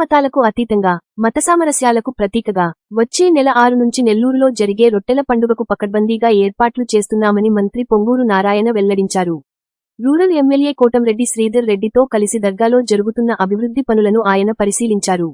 మతాలకు అతీతంగా మత సామరస్యాలకు ప్రతీకగా వచ్చే నెల ఆరు నుంచి నెల్లూరులో జరిగే రొట్టెల పండుగకు పకడ్బందీగా ఏర్పాట్లు చేస్తున్నామని మంత్రి పొంగూరు నారాయణ వెల్లడించారు. రూరల్ ఎమ్మెల్యే కోటంరెడ్డి శ్రీధర్ రెడ్డితో కలిసి దర్గాలో జరుగుతున్న అభివృద్ధి పనులను ఆయన పరిశీలించారు.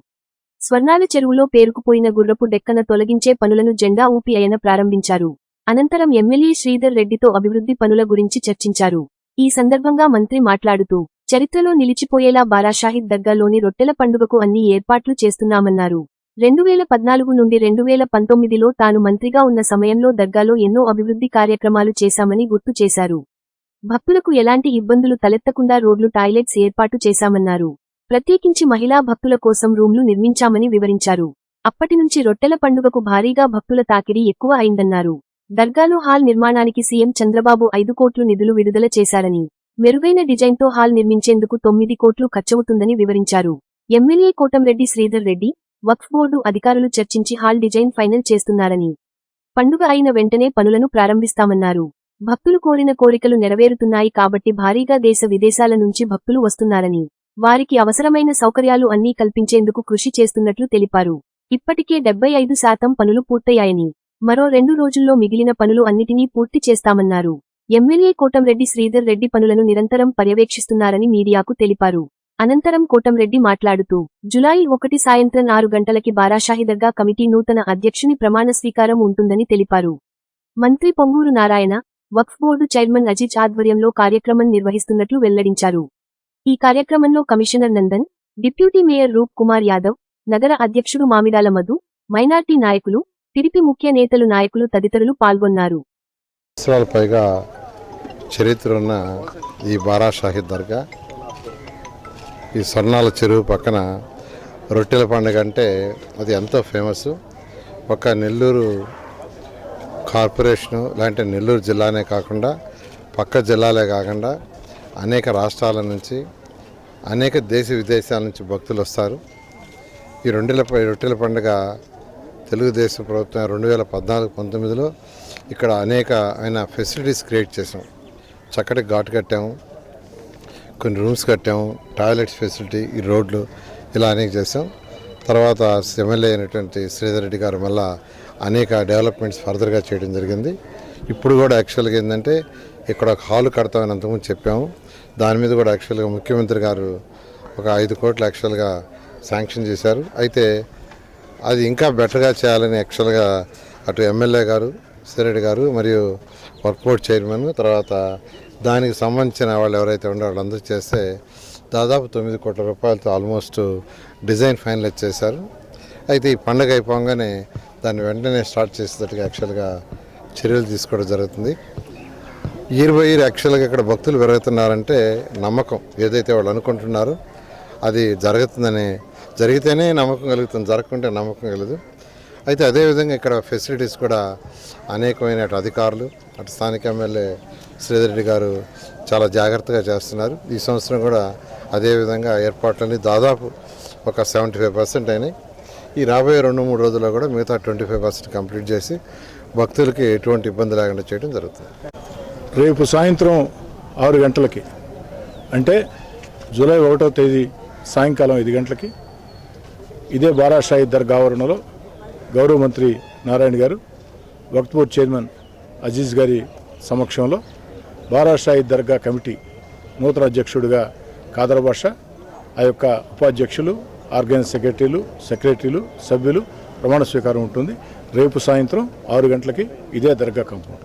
స్వర్ణాల చెరువులో పేరుకుపోయిన గుర్రపు డెక్కన తొలగించే పనులను జెండా ఊపి ఆయన ప్రారంభించారు. అనంతరం ఎమ్మెల్యే శ్రీధర్ రెడ్డితో అభివృద్ధి పనుల గురించి చర్చించారు. ఈ సందర్భంగా మంత్రి మాట్లాడుతూ చరిత్రలో నిలిచిపోయేలా బారాషాహిద్ దర్గాలోని రొట్టెల పండుగకు అన్ని ఏర్పాట్లు చేస్తున్నామన్నారు. రెండు వేల పద్నాలుగు నుండి రెండు వేల పంతొమ్మిదిలో తాను మంత్రిగా ఉన్న సమయంలో దర్గాలో ఎన్నో అభివృద్ధి కార్యక్రమాలు చేశామని గుర్తు చేశారు. భక్తులకు ఎలాంటి ఇబ్బందులు తలెత్తకుండా రోడ్లు టాయిలెట్స్ ఏర్పాటు చేశామన్నారు. ప్రత్యేకించి మహిళా భక్తుల కోసం రూమ్లు నిర్మించామని వివరించారు. అప్పటినుంచి రొట్టెల పండుగకు భారీగా భక్తుల తాకిడి ఎక్కువ అయిందన్నారు. దర్గాలో హాల్ నిర్మాణానికి సీఎం చంద్రబాబు ఐదు కోట్లు నిధులు విడుదల చేశారని మెరుగైన డిజైన్తో హాల్ నిర్మించేందుకు తొమ్మిది కోట్లు ఖర్చవుతుందని వివరించారు. ఎమ్మెల్యే కోటంరెడ్డి శ్రీధర్ రెడ్డి వక్ఫ్ బోర్డు అధికారులు చర్చించి హాల్ డిజైన్ ఫైనల్ చేస్తున్నారని. పండుగ అయిన వెంటనే పనులను ప్రారంభిస్తామన్నారు. భక్తులు కోరిన కోరికలు నెరవేరుతున్నాయి కాబట్టి భారీగా దేశ విదేశాల నుంచి భక్తులు వస్తున్నారని. వారికి అవసరమైన సౌకర్యాలు అన్నీ కల్పించేందుకు కృషి చేస్తున్నట్లు తెలిపారు. ఇప్పటికే డెబ్బై ఐదు శాతం పనులు పూర్తయ్యాయని మరో రెండు రోజుల్లో మిగిలిన పనులు అన్నిటినీ పూర్తి చేస్తామన్నారు. ఎమ్మెల్యే కోటంరెడ్డి శ్రీధర్ రెడ్డి పనులను నిరంతరం పర్యవేక్షిస్తున్నారని మీడియాకు తెలిపారు. అనంతరం కోటంరెడ్డి మాట్లాడుతూ జులై ఒకటి సాయంత్రం ఆరు గంటలకి బారాషాహిదర్గా కమిటీ నూతన అధ్యక్షుని ప్రమాణ స్వీకారం ఉంటుందని తెలిపారు. మంత్రి పొంగూరు నారాయణ వక్ఫ్ బోర్డు చైర్మన్ అజిజ్ ఆధ్వర్యంలో కార్యక్రమం నిర్వహిస్తున్నట్లు వెల్లడించారు. ఈ కార్యక్రమంలో commissioner Nandan deputy mayor Roop Kumar Yadav నగర అధ్యక్షుడు మామిడాల మధు మైనార్టీ నాయకులు టిడిపి ముఖ్య నేతలు నాయకులు తదితరులు పాల్గొన్నారు. పైగా చరిత్ర ఉన్న ఈ బారా షాహిద్ దర్గా. ఈ స్వర్ణాల చెరువు పక్కన రొట్టెల పండుగ అంటే అది ఎంతో ఫేమస్ ఒక నెల్లూరు కార్పొరేషను లాంటి నెల్లూరు జిల్లానే కాకుండా పక్క జిల్లాలే కాకుండా అనేక రాష్ట్రాల నుంచి అనేక దేశ విదేశాల నుంచి భక్తులు వస్తారు. ఈ రెండేల రొట్టెల పండుగ తెలుగుదేశం ప్రభుత్వం రెండు వేల పద్నాలుగు పంతొమ్మిదిలో ఇక్కడ అనేక ఆయన ఫెసిలిటీస్ క్రియేట్ చేసాం చక్కటి ఘాట్ కట్టాము. కొన్ని రూమ్స్ కట్టాము. టాయిలెట్స్ ఫెసిలిటీ ఈ రోడ్లు ఇలా అనేక చేసాం తర్వాత ఎమ్మెల్యే అయినటువంటి శ్రీధర్ రెడ్డి గారు మళ్ళా అనేక డెవలప్మెంట్స్ ఫర్దర్గా చేయడం జరిగింది. ఇప్పుడు కూడా యాక్చువల్గా ఏంటంటే ఇక్కడ ఒక హాల్ కడతామని అంతకుముందు చెప్పాము. దాని మీద కూడా యాక్చువల్గా ముఖ్యమంత్రి గారు ఒక ఐదు కోట్లు యాక్చువల్గా శాంక్షన్ చేశారు. అయితే అది ఇంకా బెటర్గా చేయాలని యాక్చువల్గా అటు ఎమ్మెల్యే గారు శ్రీరెడ్డి గారు మరియు వర్క్ బోర్డ్ చైర్మన్ తర్వాత దానికి సంబంధించిన వాళ్ళు ఎవరైతే ఉన్నారో వాళ్ళందరూ చేస్తే దాదాపు తొమ్మిది కోట్ల రూపాయలతో ఆల్మోస్ట్ డిజైన్ ఫైనలైజ్ చేశారు. అయితే ఈ పండగ అయిపోగానే దాన్ని వెంటనే స్టార్ట్ చేసేటట్టుగా యాక్చువల్గా చర్యలు తీసుకోవడం జరుగుతుంది. ఇరవై ఇరు యాక్చువల్గా ఇక్కడ భక్తులు పెరుగుతున్నారంటే నమ్మకం. ఏదైతే వాళ్ళు అనుకుంటున్నారో అది జరుగుతుందని జరిగితేనే నమ్మకం కలుగుతుంది. జరగకుంటే నమ్మకం కలదు. అయితే అదేవిధంగా ఇక్కడ ఫెసిలిటీస్ కూడా అనేకమైన అటు అధికారులు అటు స్థానిక ఎమ్మెల్యే శ్రీధర్ రెడ్డి గారు చాలా జాగ్రత్తగా చేస్తున్నారు. ఈ సంవత్సరం కూడా అదేవిధంగా ఏర్పాట్లన్నీ దాదాపు ఒక సెవెంటీ ఫైవ్ పర్సెంట్ అయినాయి. ఈ రాబోయే రెండు మూడు రోజుల్లో కూడా మిగతా ట్వంటీ ఫైవ్ పర్సెంట్ కంప్లీట్ చేసి భక్తులకి ఎటువంటి ఇబ్బంది లేకుండా చేయడం జరుగుతుంది. రేపు సాయంత్రం ఆరు గంటలకి అంటే జూలై ఒకటో తేదీ సాయంకాలం ఐదు గంటలకి ఇదే బారాషాయి దర్గా ఆవరణలో గౌరవ మంత్రి నారాయణ గారు వక్త్ బోర్డ్ చైర్మన్ అజీజ్ గారి సమక్షంలో బారాషాయి దర్గా కమిటీ నూతన అధ్యక్షుడిగా కాదర్ బాషా ఆ యొక్క ఉపాధ్యక్షులు ఆర్గనైజ్ సెక్రటరీలు సెక్రటరీలు సభ్యులు ప్రమాణ స్వీకారం ఉంటుంది. రేపు సాయంత్రం ఆరు గంటలకి ఇదే దర్గా కంపౌండ్.